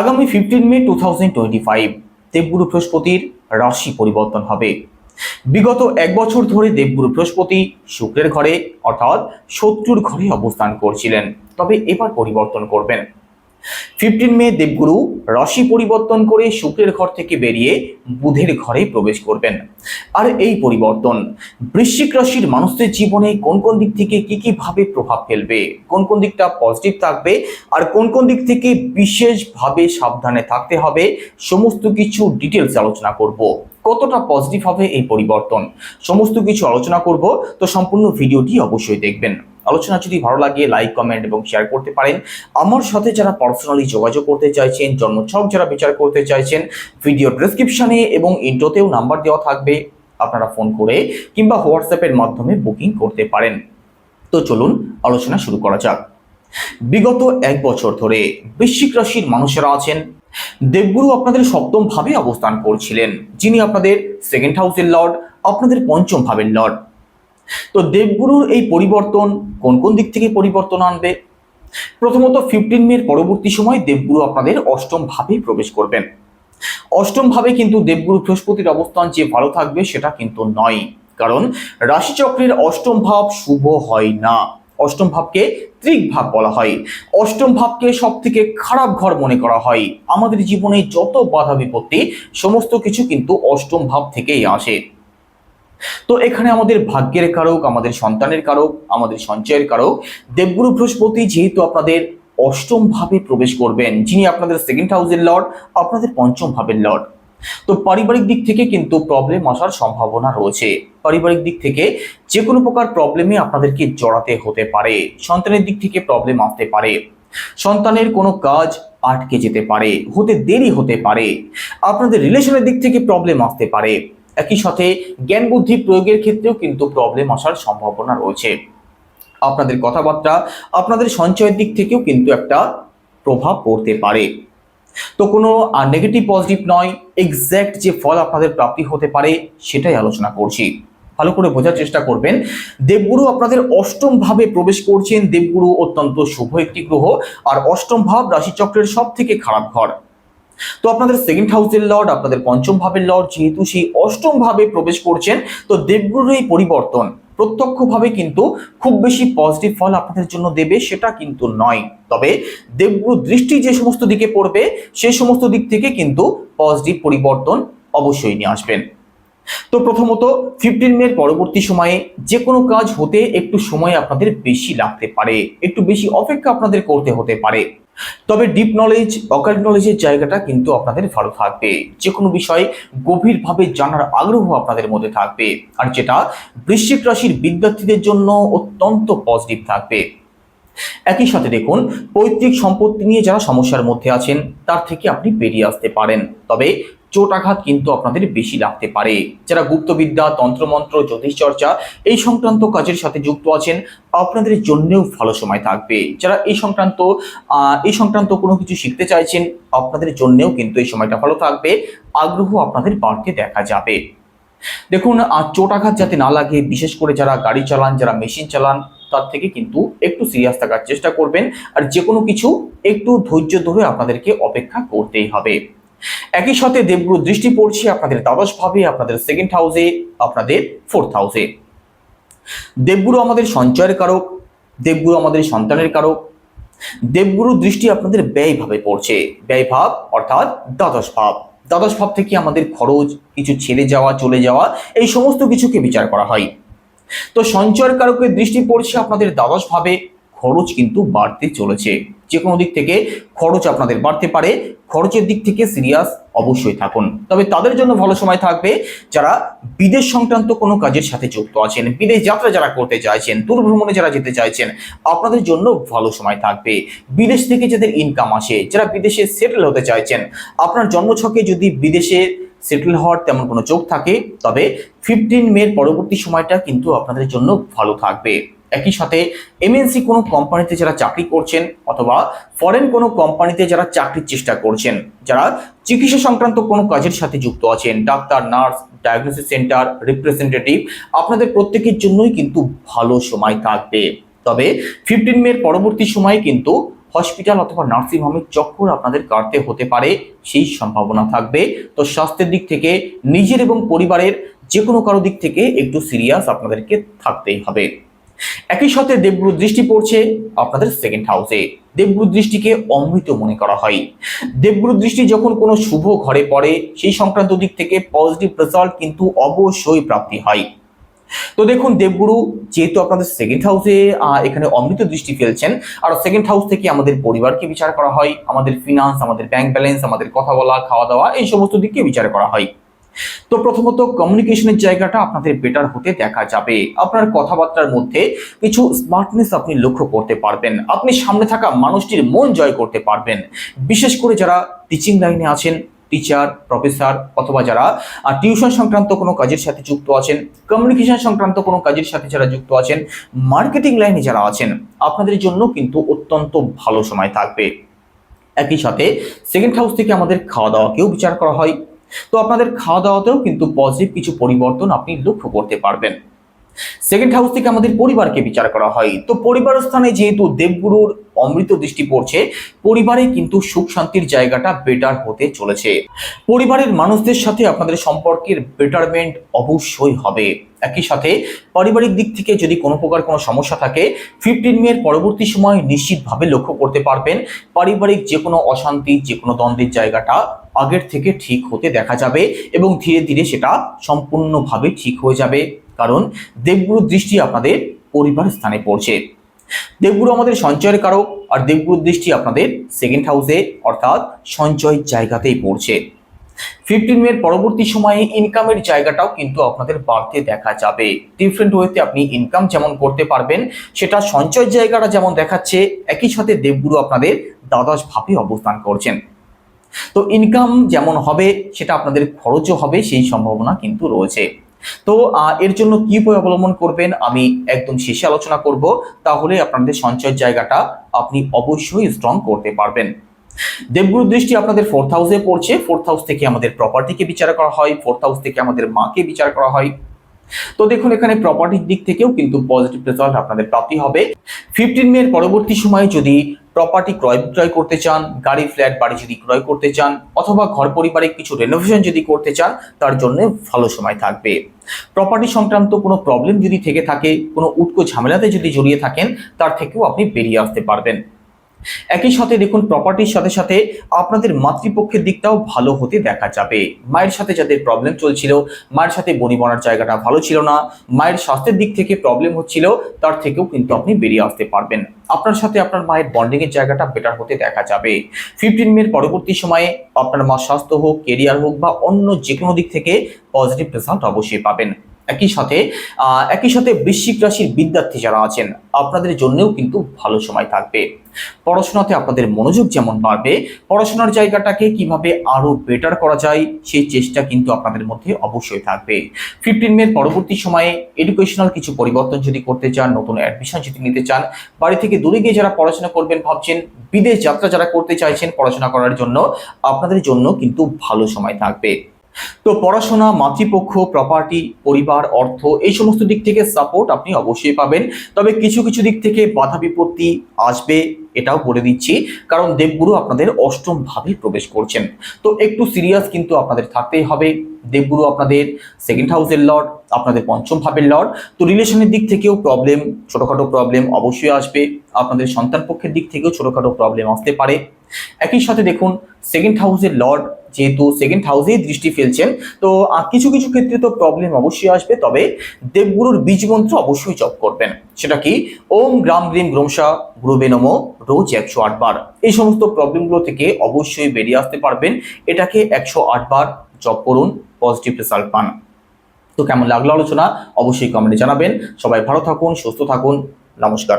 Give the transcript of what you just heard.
আগামী fifteen May two thousand twenty five দেবগুরু বৃহস্পতির রাশি পরিবর্তন হবে। বিগত এক বছর ধরে দেবগুরু বৃহস্পতি শুক্রের ঘরে অর্থাৎ শত্রুর ঘরে অবস্থান করছিলেন। তবে এবার পরিবর্তন করবেন। ফিফটিন মে দেবগুরু রাশি পরিবর্তন করে শুক্রের ঘর থেকে বেরিয়ে বুধের ঘরে প্রবেশ করবেন। আর এই পরিবর্তন, বৃশ্চিক রাশির মানুষদের জীবনে কোন কোন দিক থেকে কি কি ভাবে প্রভাব ফেলবে? কোন কোন দিকটা পজিটিভ থাকবে? আর কোন কোন দিক থেকে বিশেষভাবে সাবধানে থাকতে হবে? সমস্ত কিছু ডিটেলস আলোচনা করব। কতটা পজিটিভ হবে এই পরিবর্তন? সমস্ত কিছু আলোচনা করব। তো সম্পূর্ণ ভিডিওটি অবশ্যই দেখবেন। আলোচনা যদি ভালো লাগে লাইক কমেন্ট এবং শেয়ার করতে পারেন। আমার সাথে যারা পার্সোনালি যোগাযোগ করতে চাইছেন জন্মছক যারা বিচার করতে চাইছেন ভিডিও ডেসক্রিপশনে এবং ইন্ট্রোতেও নাম্বার দেওয়া থাকবে, আপনারা ফোন করে কিংবা হোয়াটসঅ্যাপের মাধ্যমে বুকিং করতে পারেন। তো চলুন, আলোচনা শুরু করা যাক। বিগত এক বছর ধরে বৃশ্চিক রাশির মানুষেরা আছেন। দেবগুরু আপনাদের সপ্তম ভাবে অবস্থান করছিলেন। যিনি আপনাদের সেকেন্ড হাউসের লর্ড আপনাদের পঞ্চম ভাবের লর্ড তো দেবগুরুর এই পরিবর্তন কোন কোন দিক থেকে পরিবর্তন আনবে? প্রথমত ফিফটিন মের পরবর্তী সময় দেবগুরু আপনাদের অষ্টম ভাবে প্রবেশ করবেন। অষ্টম ভাবে কিন্তু দেবগুরু বৃহস্পতির অবস্থান যে ভালো থাকবে সেটা কিন্তু নয়। কারণ রাশিচক্রের অষ্টম ভাব শুভ হয় না। অষ্টম ভাবকে ত্রিক ভাব বলা হয়। অষ্টম ভাবকে সব থেকে খারাপ ঘর মনে করা হয়। আমাদের জীবনে যত বাধা বিপত্তি, সমস্ত কিছু কিন্তু অষ্টম ভাব থেকেই আসে। তো এখানে আমাদের ভাগ্যের কারক, আমাদের সন্তানের কারক, আমাদের সঞ্চয়ের কারক, দেবগুরু বৃহস্পতি যেহেতু আপনাদের অষ্টম ভাবে প্রবেশ করবেন, যিনি আপনাদের সেকেন্ড হাউসের লর্ড আপনাদের পঞ্চম ভাবের লর্ড তো পারিবারিক দিক থেকে কিন্তু প্রবলেম আসার সম্ভাবনা রয়েছে। পারিবারিক দিক থেকে যে কোনো প্রকার প্রবলেমে আপনাদেরকে জড়াতে হতে পারে, সন্তানের দিক থেকে প্রবলেম আসতে পারে। সন্তানের কোনো কাজ আটকে যেতে পারে, হতে দেরি হতে পারে। আপনাদের রিলেশনের দিক থেকে প্রবলেম আসতে পারে। একই সাথে জ্ঞান বুদ্ধি প্রয়োগের ক্ষেত্রেও কিন্তু প্রবলেম আসার সম্ভাবনা রয়েছে। আপনাদের কথাবার্তা, আপনাদের সঞ্চয়ের দিক থেকেও কিন্তু একটা প্রভাব পড়তে পারে। তো কোনো নেগেটিভ পজিটিভ নয় এক্স্যাক্ট যে ফল আপনাদের প্রাপ্তি হতে পারে সেটাই আলোচনা করছি। ভালো করে বোঝার চেষ্টা করবেন, দেবগুরু আপনাদের অষ্টম ভাবে প্রবেশ করছেন। দেবগুরু অত্যন্ত শুভ একটি গ্রহ, আর অষ্টম ভাব রাশিচক্রের সব থেকে খারাপ ঘর। তো আপনাদের সেকেন্ড হাউসের লর্ড আপনাদের পঞ্চম ভাবের লর্ড যেহেতু সেই অষ্টম ভাবে প্রবেশ করছেন, তো দেবগুরুর এই পরিবর্তন প্রত্যক্ষভাবে কিন্তু খুব বেশি পজিটিভ ফল আপনাদের জন্য দেবে সেটা কিন্তু নয়। তবে দেবগুরু দৃষ্টি যে সমস্ত দিকে পড়বে, সে সমস্ত দিক থেকে কিন্তু পজিটিভ পরিবর্তন অবশ্যই নিয়ে আসবেন। তো প্রথমত ফিফটিন মের পরবর্তী সময়ে যে কোনো কাজ হতে একটু সময় আপনাদের বেশি লাগতে পারে, একটু বেশি অপেক্ষা আপনাদের করতে হতে পারে। তবে ডিপ নলেজ অকাল্ট নলেজের জায়গাটা কিন্তু আপনাদের ভালো থাকবে। যে কোনো বিষয়ে গভীরভাবে জানার আগ্রহ আপনাদের মধ্যে থাকবে। আর যেটা বৃশ্চিক রাশির বিদ্যার্থীদের জন্য অত্যন্ত পজিটিভ থাকবে। একই সাথে দেখুন, পৈতৃক সম্পত্তি নিয়ে যারা সমস্যার মধ্যে আছেন, তার থেকে আপনি বেরিয়ে আসতে পারেন। তবে চোট আঘাত কিন্তু আপনাদের বেশি লাগতে পারে। যারা গুপ্তবিদ্যা, তন্ত্রমন্ত্র জ্যোতিষ চর্চা এই সংক্রান্ত কাজের সাথে যুক্ত আছেন, আপনাদের জন্যেও ভালো সময় থাকবে। যারা এই সংক্রান্ত এই সংক্রান্ত কোনো কিছু শিখতে চাইছেন, আপনাদের জন্যেও কিন্তু এই সময়টা ভালো থাকবে। আগ্রহ আপনাদের বাড়তে দেখা যাবে। দেখুন চোট আঘাত যাতে না লাগে, বিশেষ করে যারা গাড়ি চালান, যারা মেশিন চালান, তার থেকে কিন্তু একটু সিরিয়াস থাকার চেষ্টা করবেন। আর যে কোনো কিছু একটু ধৈর্য ধরে আপনাদেরকে অপেক্ষা করতেই হবে। একই সাথে দেবগুরু দৃষ্টি পড়ছে আপনাদের দ্বাদশ ভাবে, আপনাদের সেকেন্ড হাউসে আপনাদের ফোর্থ হাউসে দেবগুরু আমাদের সঞ্চয়ের কারক, দেবগুরু আমাদের সন্তানের কারক। দেবগুরু দৃষ্টি আপনাদের ব্যয় ভাবে পড়ছে। ব্যয় ভাব অর্থাৎ দ্বাদশ ভাব। দ্বাদশ ভাব থেকে আমাদের খরচ, কিছু ছেড়ে যাওয়া, চলে যাওয়া, এই সমস্ত কিছুকে বিচার করা হয়। তো সঞ্চয়ের কারকের দৃষ্টি পড়ছে আপনাদের দ্বাদশ ভাবে খরচ কিন্তু বাড়তে চলেছে। যে কোনো দিক থেকে খরচ আপনাদের বাড়তে পারে, খরচের দিক থেকে সিরিয়াস অবশ্যই থাকুন। তবে তাদের জন্য ভালো সময় থাকবে যারা বিদেশ সংক্রান্ত কোনো কাজের সাথে যুক্ত আছেন, বিদেশ যাত্রা যারা করতে চাইছেন দূর ভ্রমণে যারা যেতে চাইছেন, আপনাদের জন্য ভালো সময় থাকবে। বিদেশ থেকে যাদের ইনকাম আসে, যারা বিদেশে সেটেল হতে চাইছেন, আপনার জন্মছকে যদি বিদেশে সেটেল হওয়ার তেমন কোনো চোখ থাকে, তবে ফিফটিন মের পরবর্তী সময়টা কিন্তু আপনাদের জন্য ভালো থাকবে। একই সাথে এমএনসি কোনো কোম্পানিতে যারা চাকরি করছেন অথবা ফরেন কোনো কোম্পানিতে যারা চাকরির চেষ্টা করছেন, যারা চিকিৎসা সংক্রান্ত কোনো কাজের সাথে যুক্ত আছেন, doctor, nurse diagnosis center representative আপনাদের প্রত্যেকের জন্যই কিন্তু ভালো সময় থাকবে। তবে ফিফটিন মের পরবর্তী সময়ে কিন্তু হসপিটাল অথবা নার্সিং হোমের চক্কর আপনাদের কাটতে হতে পারে, সেই সম্ভাবনা থাকবে। তো স্বাস্থ্যের দিক থেকে, নিজের এবং পরিবারের যে কোনো কারও দিক থেকে একটু সিরিয়াস আপনাদেরকে থাকতেই হবে। একই সাথে দেবগুরু দৃষ্টি পড়ছে আপনাদের সেকেন্ড হাউসে দেবগুরু দৃষ্টিকে অমৃত মনে করা হয়। দেবগুরু দৃষ্টি যখন কোনো শুভ ঘরে পড়ে, সেই সংক্রান্ত দিক থেকে পজিটিভ রেজাল্ট কিন্তু অবশ্যই প্রাপ্তি হয়। তো দেখুন, দেবগুরু যেহেতু আপনাদের সেকেন্ড হাউসে এখানে অমৃত দৃষ্টি ফেলছেন, আর সেকেন্ড হাউস থেকে আমাদের পরিবারকে বিচার করা হয়, আমাদের ফিনান্স আমাদের ব্যাংক ব্যালেন্স আমাদের কথা বলা, খাওয়া দাওয়া, এই সমস্ত দিককে বিচার করা হয়। তো প্রথমত কমিউনিকেশনের জায়গাটা আপনাদের বেটার হতে দেখা যাবে। আপনার কথাবার্তার মধ্যে কিছু স্মার্টনেস আপনি লক্ষ্য করতে পারবেন। আপনি সামনে থাকা মানুষটির মন জয় করতে পারবেন। বিশেষ করে যারা টিচিং লাইনে আছেন টিচার প্রফেসর অথবা যারা টিউশন সংক্রান্ত কোনো কাজের সাথে যুক্ত আছেন কমিউনিকেশন সংক্রান্ত কোনো কাজের সাথে যারা যুক্ত আছেন মার্কেটিং লাইনে যারা আছেন, আপনাদের জন্য কিন্তু অত্যন্ত ভালো সময় থাকবে। একই সাথে সেকেন্ড হাউস থেকে আমাদের খাওয়া দাওয়াকেও বিচার করা হয়। তো আপনাদের খাওয়া দাওয়াতেও কিন্তু পজিটিভ কিছু পরিবর্তন আপনি লক্ষ্য করতে পারবেন। সেকেন্ড হাউস থেকে আমাদের পরিবারকে বিচার করা হয়। তো পরিবার স্থানে যেহেতু দেবগুরুর অমৃত দৃষ্টি পড়ছে, পরিবারে কিন্তু সুখ শান্তির জায়গাটা বেটার হতে চলেছে। পরিবারের মানুষদের সাথে আপনাদের সম্পর্কের বেটারমেন্ট অবশ্যই হবে। একই সাথে পারিবারিক দিক থেকে যদি কোনো প্রকার কোনো সমস্যা থাকে ফিফটিন মের পরবর্তী সময় নিশ্চিতভাবে লক্ষ্য করতে পারবেন। পারিবারিক যে কোনো অশান্তি যে কোনো দ্বন্দ্বের জায়গাটা আগের থেকে ঠিক হতে দেখা যাবে এবং ধীরে ধীরে সেটা সম্পূর্ণভাবে ঠিক হয়ে যাবে। কারণ দেবগুরুর দৃষ্টি আপনাদের পরিবার স্থানে পড়ছে। দেবগুরু আমাদের সঞ্চয়ের কারক আর দেবগুরুর দৃষ্টি আপনাদের সেকেন্ড হাউসে অর্থাৎ সঞ্চয় জায়গাতেই পড়ছে। ফিফটিন মের পরবর্তী সময়ে ইনকামের জায়গাটাও কিন্তু আপনাদের বাড়তে দেখা যাবে। ডিফারেন্ট ওয়েতে আপনি ইনকাম যেমন করতে পারবেন, সেটা সঞ্চয় জায়গাটা যেমন দেখাচ্ছে, একই সাথে দেবগুরু আপনাদের দ্বাদশ ভাবে অবস্থান করছেন। তো ইনকাম যেমন হবে, সেটা আপনাদের খরচও হবে, সেই সম্ভাবনা কিন্তু রয়েছে। তো এর জন্য কি উপায় অবলম্বন করবেন, আমি একদম শেষে আলোচনা করব। তাহলে আপনাদের সঞ্চয়ের জায়গাটা আপনি অবশ্যই স্ট্রং করতে পারবেন। দেবগুরু দৃষ্টি আপনাদের ফোর্থ হাউসে পড়ছে। ফোর্থ হাউস থেকে আমাদের প্রপার্টিকে বিচার করা হয় ফোর্থ হাউস থেকে আমাদের মাকে বিচার করা হয়। তো দেখুন, এখানে প্রপার্টির দিক থেকেও কিন্তু পজিটিভ রেজাল্ট আপনাদের প্রাপ্তি হবে। ফিফটিন মের পরবর্তী সময়ে যদি প্রপার্টি ক্রয় বিক্রয় করতে চান, গাড়ি ফ্ল্যাট বাড়ি যদি ক্রয় করতে চান, অথবা ঘর পরিবারে কিছু রেনোভেশন যদি করতে চান, তার জন্য ভালো সময় থাকবে। প্রপার্টি সংক্রান্ত কোনো প্রবলেম যদি থেকে থাকে, কোনো উটকো ঝামেলাতে যদি জড়িয়ে থাকেন, তার থেকেও আপনি বেরিয়ে আসতে পারবেন। একই সাথে দেখুন প্রপার্টির সাথে সাথে আপনাদের মাতৃপক্ষের দিকটাও ভালো হতে দেখা যাবে। মায়ের সাথে যাদের প্রবলেম চলছিল, মায়ের সাথে বনি বনার জায়গাটা ভালো ছিল না, মায়ের স্বাস্থ্যের দিক থেকে প্রবলেম হচ্ছিল, তার থেকেও কিন্তু আপনি বেরিয়ে আসতে পারবেন। আপনার সাথে আপনার মায়ের বন্ডিং এর জায়গাটা বেটার হতে দেখা যাবে। ফিফটিন মের পরবর্তী সময়ে আপনার মা স্বাস্থ্য হোক কেরিয়ার হোক বা অন্য যে কোনো দিক থেকে পজিটিভ রেজাল্ট অবশ্যই পাবেন। একই সাথে একই সাথে বৃশ্চিক রাশির বিদ্যার্থী যারা আছেন, আপনাদের জন্যও কিন্তু ভালো সময় থাকবে। পড়াশোনাতে আপনাদের মনোযোগ যেমন বাড়বে, পড়াশোনার জায়গাটাকে কীভাবে আরও বেটার করা যায়, সেই চেষ্টা কিন্তু আপনাদের মধ্যে অবশ্যই থাকবে। ফিফটিন মের পরবর্তী সময়ে এডুকেশনাল কিছু পরিবর্তন যদি করতে চান, নতুন অ্যাডমিশন যদি নিতে চান, বাড়ি থেকে দূরে গিয়ে যারা পড়াশোনা করবেন ভাবছেন, বিদেশ যাত্রা যারা করতে চাইছেন পড়াশোনা করার জন্য, আপনাদের জন্য কিন্তু ভালো সময় থাকবে। তো পড়াশোনা, মাতৃপক্ষ প্রপার্টি পরিবার, অর্থ এই সমস্ত দিক থেকে সাপোর্ট আপনি অবশ্যই পাবেন। তবে কিছু কিছু দিক থেকে বাধা বিপত্তি আসবে এটাও বলে দিচ্ছি। কারণ দেবগুরু আপনাদের অষ্টম ভাবে প্রবেশ করছেন। তো একটু সিরিয়াস কিন্তু আপনাদের থাকতেই হবে। দেবগুরু আপনাদের সেকেন্ড হাউসের লর্ড আপনাদের পঞ্চম ভাবের লর্ড তো রিলেশনের দিক থেকেও প্রবলেম ছোটোখাটো প্রবলেম অবশ্যই আসবে। আপনাদের সন্তান পক্ষের দিক থেকেও ছোটোখাটো প্রবলেম আসতে পারে। একই সাথে দেখুন সেকেন্ড হাউসের লর্ড যেহেতু সেকেন্ড হাউসেই দৃষ্টি ফেলছেন, তো কিছু কিছু ক্ষেত্রে তো প্রবলেম অবশ্যই আসবে, তবে দেবগুরুর বীজ মন্ত্র অবশ্যই জপ করবেন। সেটা কি? ওম গ্রাম গ্রিম গ্রমসা গুরুবে নম, রোজ একশো আট বার। এই সমস্ত প্রবলেমগুলো থেকে অবশ্যই বেরিয়ে আসতে পারবেন। এটাকে একশো আট বার জপ করুন পজিটিভ রেজাল্ট পান। তো কেমন লাগল আলোচনা? অবশ্যই কমেন্টে জানাবেন। সবাই ভালো থাকুন, সুস্থ থাকুন। নমস্কার।